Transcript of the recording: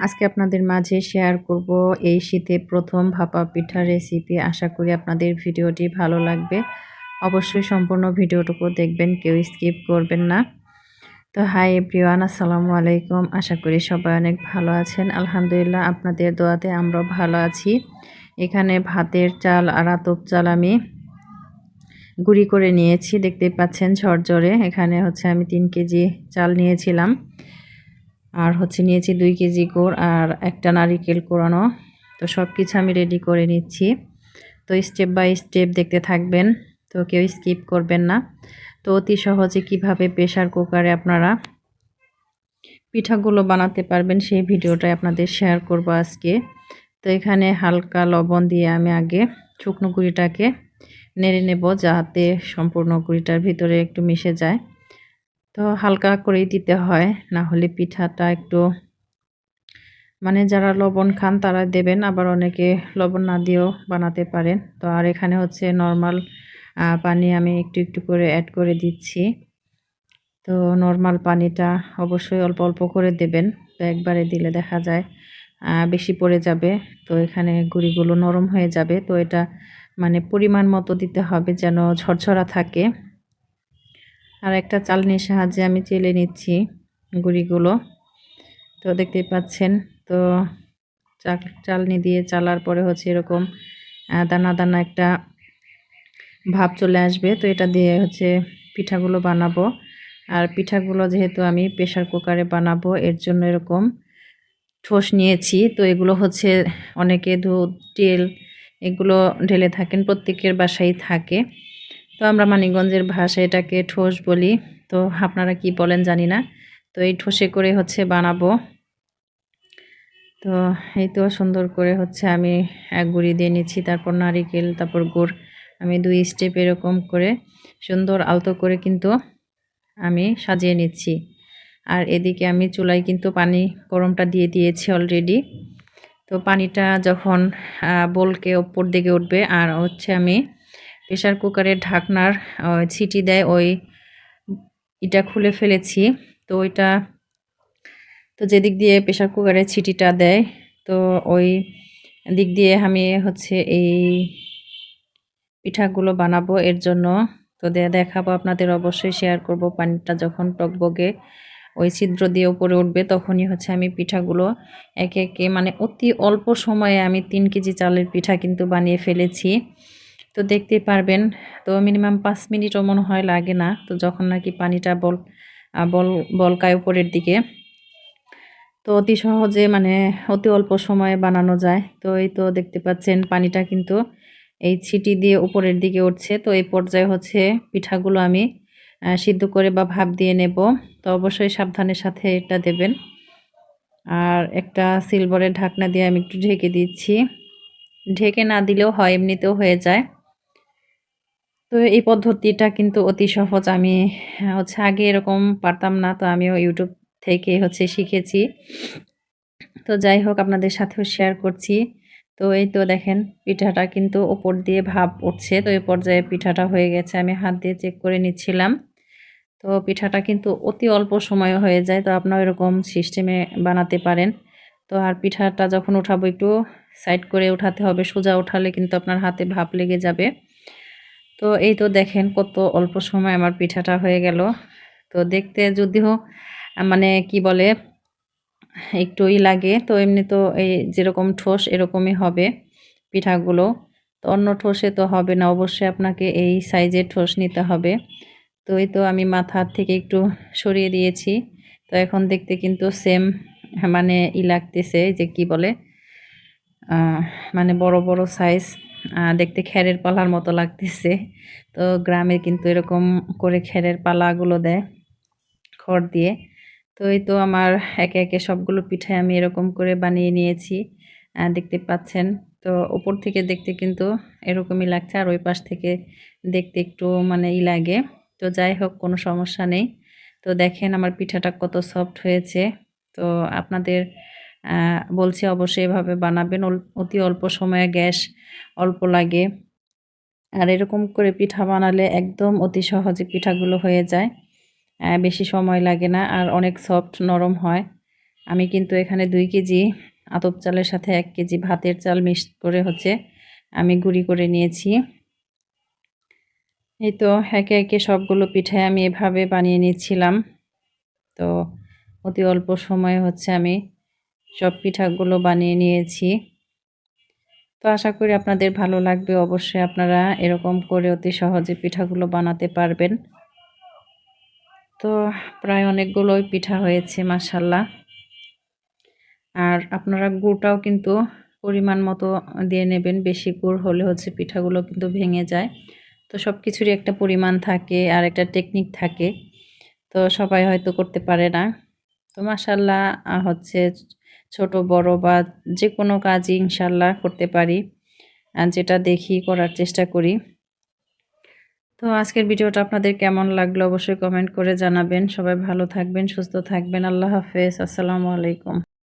আজকে আপনাদের মাঝে শেয়ার করব এই শীতে প্রথম ভাপা পিঠা রেসিপি আশা করি আপনাদের ভিডিওটি ভালো লাগবে। অবশ্যই সম্পূর্ণ ভিডিওটুকু দেখবেন, কেউ স্কিপ করবেন না। তো হাই এভরিওয়ান আসসালামু আলাইকুম। আশা করি সবাই অনেক ভালো আছেন। আলহামদুলিল্লাহ আপনাদের দোয়াতে আমরাও ভালো আছি। এখানে ভাতের চাল আর আতপ চাল আমি গুঁড়ি করে নিয়েছি। দেখতে পাচ্ছেন ঝরঝরে। এখানে হচ্ছে আমি তিন কেজি চাল নিয়েছিলাম। আর হচ্ছে নিয়েছি দুই কেজি গুড় আর একটা নারিকেল কোরানো তো সব কিছু আমি রেডি করে নিচ্ছি। তো স্টেপ বাই স্টেপ দেখতে থাকবেন, তো কেউ স্কিপ করবেন না। তো অতি সহজে কীভাবে প্রেশার কুকারে আপনারা পিঠাগুলো বানাতে পারবেন সেই ভিডিওটাই আপনাদের শেয়ার করব আজকে। তো এখানে হালকা লবণ দিয়ে আমি আগে শুকনো গুঁড়িটাকে নেড়ে নেব যাতে সম্পূর্ণ গুঁড়িটার ভিতরে একটু মিশে যায়। তো হালকা করেই দিতে হয়, না হলে পিঠাটা একটু মানে যারা লবণ খান তারা দেবেন, আবার অনেকে লবণ না দিয়েও বানাতে পারেন। তো আর এখানে হচ্ছে নর্মাল পানি আমি একটু একটু করে অ্যাড করে দিচ্ছি। তো নর্মাল পানিটা অবশ্যই অল্প অল্প করে দেবেন, তো একবারে দিলে দেখা যায় বেশি পড়ে যাবে। তো এখানে গুঁড়িগুলো নরম হয়ে যাবে, তো এটা মানে পরিমাণ মতো দিতে হবে যেন ঝরঝরা থাকে। আর একটা চালনির সাহায্যে আমি চেলে নিচ্ছি গুঁড়িগুলো। তো দেখতেই পাচ্ছেন, তো চাল চালনি দিয়ে চালার পরে হচ্ছে এরকম দানা দানা একটা ভাব চলে আসবে। তো এটা দিয়ে হচ্ছে পিঠাগুলো বানাবো। আর পিঠাগুলো যেহেতু আমি প্রেশার কুকারে বানাবো, এর জন্য এরকম ঠোস নিয়েছি। তো এগুলো হচ্ছে অনেকে দুধ, তেল এগুলো ঢেলে থাকেন, প্রত্যেকের বাসায় থাকে। তো আমরা মানিকগঞ্জের ভাষায় এটাকে ঠোস বলি। তো আপনারা কি বলেন জানি না। তো এই ঠোসে করে হচ্ছে বানাবো। তো এই তো সুন্দর করে হচ্ছে আমি এক গুঁড়ি দিয়ে নিচ্ছি, তারপর নারিকেল, তারপর গুড়। আমি দুই স্টেপ এরকম করে সুন্দর আলতো করে কিন্তু আমি সাজিয়ে নিচ্ছি। আর এদিকে আমি চুলায় কিন্তু পানি গরমটা দিয়ে দিয়েছি অলরেডি তো পানিটা যখন বলকে ওপর দিকে উঠবে আর হচ্ছে আমি প্রেশার কুকারের ঢাকনার ছিটি দেয় ওই এটা খুলে ফেলেছি। তো ওইটা, তো যেদিক দিয়ে প্রেশার কুকারের ছিটিটা দেয়, তো ওই দিক দিয়ে আমি হচ্ছে এই পিঠাগুলো বানাবো এর জন্য। তো দেখাবো আপনাদের, অবশ্যই শেয়ার করব পানিটা যখন টকবগে। ওই ছিদ্র দিয়ে উপরে উঠবে তখনই হচ্ছে আমি পিঠাগুলো একে একে মানে অতি অল্প সময়ে আমি তিন কেজি চালের পিঠা কিন্তু বানিয়ে ফেলেছি। তো দেখতে পারবেন। তো মিনিমাম পাঁচ মিনিটও মনে হয় লাগে না। তো যখন নাকি পানিটা বল বল, বলকায় উপরের দিকে। তো অতি সহজে মানে অতি অল্প সময়ে বানানো যায়। তো এই তো দেখতে পাচ্ছেন পানিটা কিন্তু এই ছিটি দিয়ে উপরের দিকে উঠছে। তো এই পর্যায়ে হচ্ছে পিঠাগুলো আমি সিদ্ধ করে বা ভাপ দিয়ে নেব। তো অবশ্যই সাবধানের সাথে এটা দেবেন। আর একটা সিলভারের ঢাকনা দিয়ে আমি একটু ঢেকে দিচ্ছি। ঢেকে না দিলেও হয়, এমনিতেও হয়ে যায়। তো এই পদ্ধতিটা কিন্তু অতি সহজ। আমি হচ্ছে আগে এরকম পারতাম না, তো আমিও ইউটিউব থেকে হচ্ছে শিখেছি। তো যাই হোক, আপনাদের সাথেও শেয়ার করছি। তো এই তো দেখেন, পিঠাটা কিন্তু ওপর দিয়ে ভাব উঠছে। তো এই পর্যায়ে পিঠাটা হয়ে গেছে, আমি হাত দিয়ে চেক করে নিচ্ছিলাম। তো পিঠাটা কিন্তু অতি অল্প সময় হয়ে যায়, তো আপনারা এরকম সিস্টেমে বানাতে পারেন। তো আর পিঠাটা যখন উঠাবো, একটু সাইড করে উঠাতে হবে, সোজা উঠালে কিন্তু আপনার হাতে ভাপ লেগে যাবে। তো এই তো দেখেন কত অল্প সময় আমার পিঠাটা হয়ে গেল। তো দেখতে যদিও মানে কি বলে একটুই লাগে, তো এমনি তো এই যেরকম ঠোস এরকমই হবে পিঠাগুলো। তো অন্য ঠোসে তো হবে না, অবশ্যই আপনাকে এই সাইজের ঠোস নিতে হবে। তো এই তো আমি মাথার থেকে একটু সরিয়ে দিয়েছি। তো এখন দেখতে কিন্তু সেম মানে ই লাগতেছে যে কি বলে মানে বড় বড় সাইজ দেখতে খেরের পালার মতো লাগতেছে। তো গ্রামে কিন্তু এরকম করে খেরের পালাগুলো দেয় খড় দিয়ে। তো এই তো আমার একে একে সবগুলো পিঠাই আমি এরকম করে বানিয়ে নিয়েছি দেখতে পাচ্ছেন। তো ওপর থেকে দেখতে কিন্তু এরকমই লাগছে, আর ওই পাশ থেকে দেখতে একটু মানে ই লাগে। তো যাই হোক, কোনো সমস্যা নেই। তো দেখেন আমার পিঠাটা কত সফট হয়েছে। তো আপনাদের বলছি অবশ্যই এভাবে বানাবেন। অতি অল্প সময়ে গ্যাস অল্প লাগে। আর এরকম করে পিঠা বানালে একদম অতি সহজে পিঠাগুলো হয়ে যায়। বেশি সময় লাগে না আর অনেক সফট নরম হয়। আমি কিন্তু এখানে দুই কেজি আতপ চালের সাথে এক কেজি ভাতের চাল মিক্স করে হচ্ছে আমি গুঁড়ি করে নিয়েছি। এই তো একে একে সবগুলো পিঠাই আমি এভাবে বানিয়ে নিচ্ছিলাম। তো অতি অল্প সময়ে হচ্ছে আমি সব পিঠাগুলো বানিয়ে নিয়েছি। তো আশা করি আপনাদের ভালো লাগবে। অবশ্যই আপনারা এরকম করে অতি সহজে পিঠাগুলো বানাতে পারবেন। তো প্রায় অনেকগুলোই পিঠা হয়েছে মাসাল্লাহ আর আপনারা গুড়টাও কিন্তু পরিমাণ মতো দিয়ে নেবেন। বেশি গুড় হলে হচ্ছে পিঠাগুলো কিন্তু ভেঙে যায়। তো সব কিছুরই একটা পরিমাণ থাকে আর একটা টেকনিক থাকে। তো সবাই হয়তো করতে পারে না। তো মাসাল্লাহ হচ্ছে ছোট, বড় বা যে কোনো কাজই ইনশাল্লাহ করতে পারি। যেটা দেখি, করার চেষ্টা করি। তো আজকের ভিডিওটা আপনাদের কেমন লাগল অবশ্যই কমেন্ট করে জানাবেন। সবাই ভালো থাকবেন, সুস্থ থাকবেন। আল্লাহ হাফেজ। আসসালামু আলাইকুম।